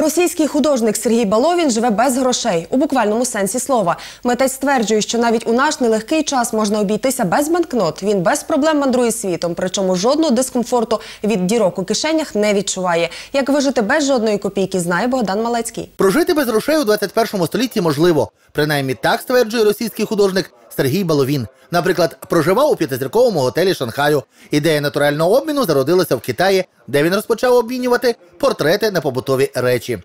Російський художник Сергій Баловін живе без грошей у буквальному сенсі слова. Митець стверджує, що навіть у наш нелегкий час можна обійтися без банкнот. Він без проблем мандрує світом, причому жодного дискомфорту від дірок у кишенях не відчуває. Як вижити без жодної копійки, знає Богдан Малецький. Прожити без грошей у 21 столітті можливо. Принаймні так стверджує російський художник Сергій Баловін. Наприклад, проживав у п'ятизірковому готелі Шанхаю. Ідея натурального обміну зародилася в Китаї, де він розпочав обмінювати портрети на побутові речі.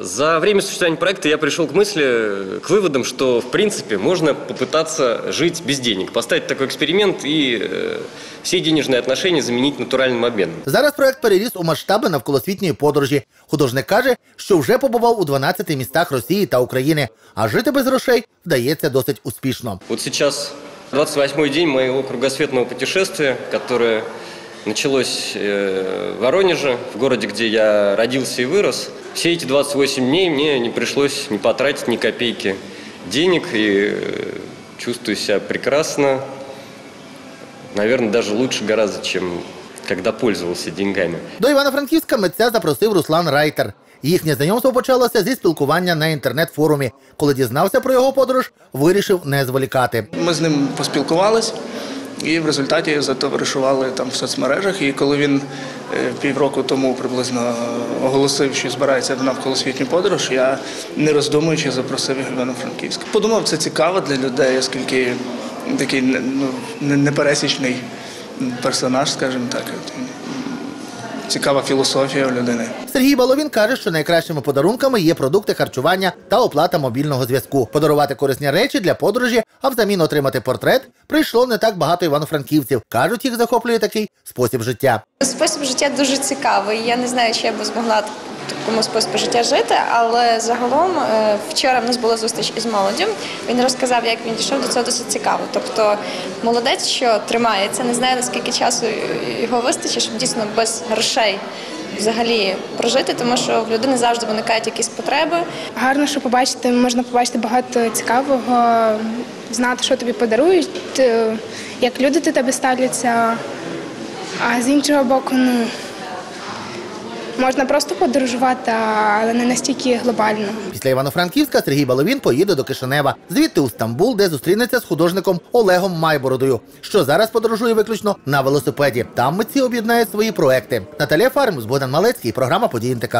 За время существования проекта я пришел к мысли, к выводам, что, в принципе, можно попытаться жить без денег, поставить такой эксперимент и э, все денежные отношения заменить натуральным обменом. Зараз проект переріс у масштаби навколосвітньої подорожі. Художник каже, що вже побував у 12 містах Росії та України, а жити без грошей вдається досить успішно. Вот сейчас 28-й день моего кругосветного путешествия, которое началось э, в Воронеже, в городе, где я родился и вырос. Все эти 28 дней мне не пришлось не потратить ни копейки денег и э, чувствую себя прекрасно. Наверное, даже лучше гораздо, чем когда пользовался деньгами. До Івано-Франківська митця запросив Руслан Райтер. Їхнє знайомство почалося зі спілкування на інтернет-форумі. Коли дізнався про його подорож, вирішив не зволікати. Ми з ним поспілкувались і в результаті затоваришували там в соцмережах. І коли він е, півроку тому приблизно оголосив, що збирається в навколосвітню подорож, я не роздумуючи запросив його в Івано-Франківськ. Подумав, це цікаво для людей, оскільки такий ну, не- непересічний персонаж, скажімо так. Цікава філософія у людини. Сергій Баловін каже, що найкращими подарунками є продукти харчування та оплата мобільного зв'язку. Подарувати корисні речі для подорожі, а взамін отримати портрет прийшло не так багато івано-франківців. кажуть, їх захоплює такий спосіб життя. Спосіб життя дуже цікавий. Я не знаю, чи я б змогла такому способі життя жити, але загалом е, вчора в нас була зустріч із молоддю. Він розказав, як він дійшов до цього досить цікаво. Тобто молодець, що тримається, не знаю наскільки часу його вистачить, щоб дійсно без грошей взагалі прожити, тому що в людини завжди виникають якісь потреби. Гарно, що побачити, можна побачити багато цікавого, знати, що тобі подарують, е, як люди до тебе ставляться. А з іншого боку, ну можна просто подорожувати, але не настільки глобально. Після Івано-Франківська Сергій Баловін поїде до Кишинева, звідти у Стамбул, де зустрінеться з художником Олегом Майбородою, що зараз подорожує виключно на велосипеді. Там митці об'єднають свої проекти. Наталія Фармус, Богдан Малецький, програма «Події НТК».